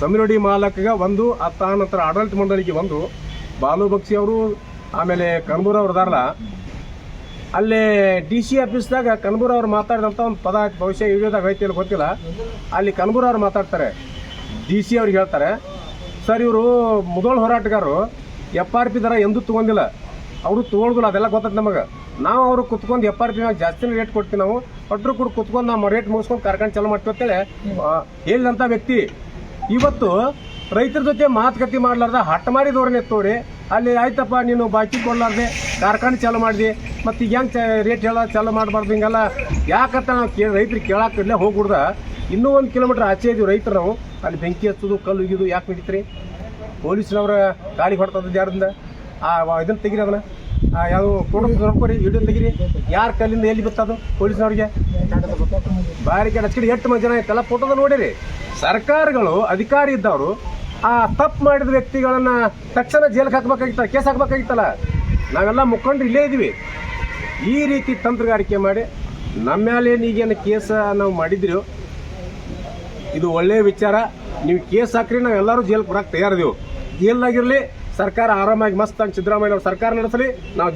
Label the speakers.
Speaker 1: ಸಮಿರಡಿ ಮಾಲಕ್ಗ ಒಂದು, ಅತ್ತ ನಂತರ ಆಡಳಿತ ಮಂಡಳಿಗೆ ಒಂದು, ಬಾಲು ಬಕ್ಷಿ ಅವರು, ಆಮೇಲೆ ಕನ್ಬೂರ್ ಅವ್ರು ದಾರ ಅಲ್ಲೇ ಡಿ ಸಿ ಆಫೀಸ್ದಾಗ ಕನ್ಬೂರ್ ಅವ್ರು ಮಾತಾಡಿದಂಥ ಒಂದು ಪದ ಭವಿಷ್ಯ ಬಹುಶಃ ಐತಿ ಇಲ್ಲ ಗೊತ್ತಿಲ್ಲ. ಅಲ್ಲಿ ಕನ್ಬೂರ್ ಅವ್ರು ಮಾತಾಡ್ತಾರೆ. ಡಿ ಸಿ ಅವ್ರಿಗೆ ಹೇಳ್ತಾರೆ, ಸರ್, ಇವರು ಮುದೋಳ್ ಹೋರಾಟಗಾರರು ಎಫ್ ಆರ್ ಪಿ ದರ ಎಂದೂ ತೊಗೊಂಡಿಲ್ಲ. ಅವರು ತೊಗೊಳ್ದಿಲ್ಲ, ಅದೆಲ್ಲ ಗೊತ್ತೈತೆ ನಮಗೆ. ನಾವು ಅವರು ಕುತ್ಕೊಂಡು ಎಫ್ ಆರ್ ಪಿ ಜಾಸ್ತಿನೇ ರೇಟ್ ಕೊಡ್ತೀವಿ ನಾವು. ಒಟ್ಟರು ಕೂಡ ಕುತ್ಕೊಂಡು ನಾವು ರೇಟ್ ಮುಗಿಸ್ಕೊಂಡು ಕಾರ್ಖಾನೆ ಚಾಲು ಆ, ಹೇಳಿದಂಥ ವ್ಯಕ್ತಿ. ಇವತ್ತು ರೈತರ ಜೊತೆ ಮಾತುಕತೆ ಮಾಡ್ಲಾರ್ದ ಹಠ ಮಾಡಿ ಧೋರಣೆ ತೋರಿ ಅಲ್ಲಿ ಆಯ್ತಪ್ಪ ನೀನು ಬಾಕಿ ಕೊಡ್ಲಾರ್ದೆ ಕಾರ್ಖಾನೆ ಚಾಲು ಮಾಡಿದೆ ಮತ್ತು ಈಗ ಹೆಂಗೆ ರೇಟ್ ಹೇಳ ಚಾಲು ಮಾಡಬಾರ್ದು ಹಿಂಗೆಲ್ಲ. ಯಾಕಂತ ನಾವು ಕೇ ರೈತರಿಗೆ ಕೇಳಕ್ಕೆ ಇಲ್ಲೇ ಹೋಗ್ಬಿಡ್ದ. ಇನ್ನೂ ಒಂದು ಕಿಲೋಮೀಟ್ರ್ ಆಚೆ ಇದೀವಿ ರೈತರು ನಾವು. ಅಲ್ಲಿ ಬೆಂಕಿ ಹಚ್ಚೋದು ಕಲ್ಲು ಇಗಿದು ಯಾಕೆ ಬಿಡಿತ್ರಿ ಪೊಲೀಸ್ನವ್ರ ಗಾಡಿ ಹೊಡ್ತದ್ದು ಯಾರಿಂದ? ಆ ಇದನ್ನ ತೆಗಿರಿ ಅದನ್ನ. ಯಾವ ಕುಟುಂಬ ನೋಡ್ಕೊರಿ ವಿಡಿಯೋ ತೆಗಿರಿ. ಯಾರ ಕಲ್ಲಿಂದ ಎಲ್ಲಿ ಬಿತ್ತದು, ಪೊಲೀಸ್ನವ್ರಿಗೆ? ಬಾರಿಕೇಡ್ ಹಚ್ಕಡಿ ಎಷ್ಟು ಮಂದಿ ಜನ ಐತಲ್ಲ ಫೋಟೋದ ನೋಡಿರಿ. ಸರ್ಕಾರಗಳು, ಅಧಿಕಾರಿ ಇದ್ದವರು, ಆ ತಪ್ಪು ಮಾಡಿದ ವ್ಯಕ್ತಿಗಳನ್ನ ತಕ್ಷಣ ಜೈಲಿಗೆ ಹಾಕ್ಬೇಕಾಗಿತ್ತಲ್ಲ, ಕೇಸ್ ಹಾಕ್ಬೇಕಾಗಿತ್ತಲ್ಲ. ನಾವೆಲ್ಲ ಮುಖಂಡ್ರು ಇಲ್ಲೇ ಇದೀವಿ. ಈ ರೀತಿ ತಂತ್ರಗಾರಿಕೆ ಮಾಡಿ, ನಮ್ಮ ಮೇಲೆ ಈಗೇನು ಕೇಸ ನಾವು ಮಾಡಿದ್ರು ಇದು ಒಳ್ಳೆಯ ವಿಚಾರ. ನೀವು ಕೇಸ್ ಹಾಕ್ರಿ, ನಾವೆಲ್ಲರೂ ಜೈಲಿಗೆ ಬರಕ್ಕೆ ತಯಾರಿದೀವಿ. ಜೈಲ್ನಾಗಿರ್ಲಿ ಸರ್ಕಾರ ಆರಾಮಾಗಿ ಮಸ್ತ್ ಸಿದ್ದರಾಮಯ್ಯ ಅವ್ರ ಸರ್ಕಾರ ನಡೆಸಲಿ. ನಾವು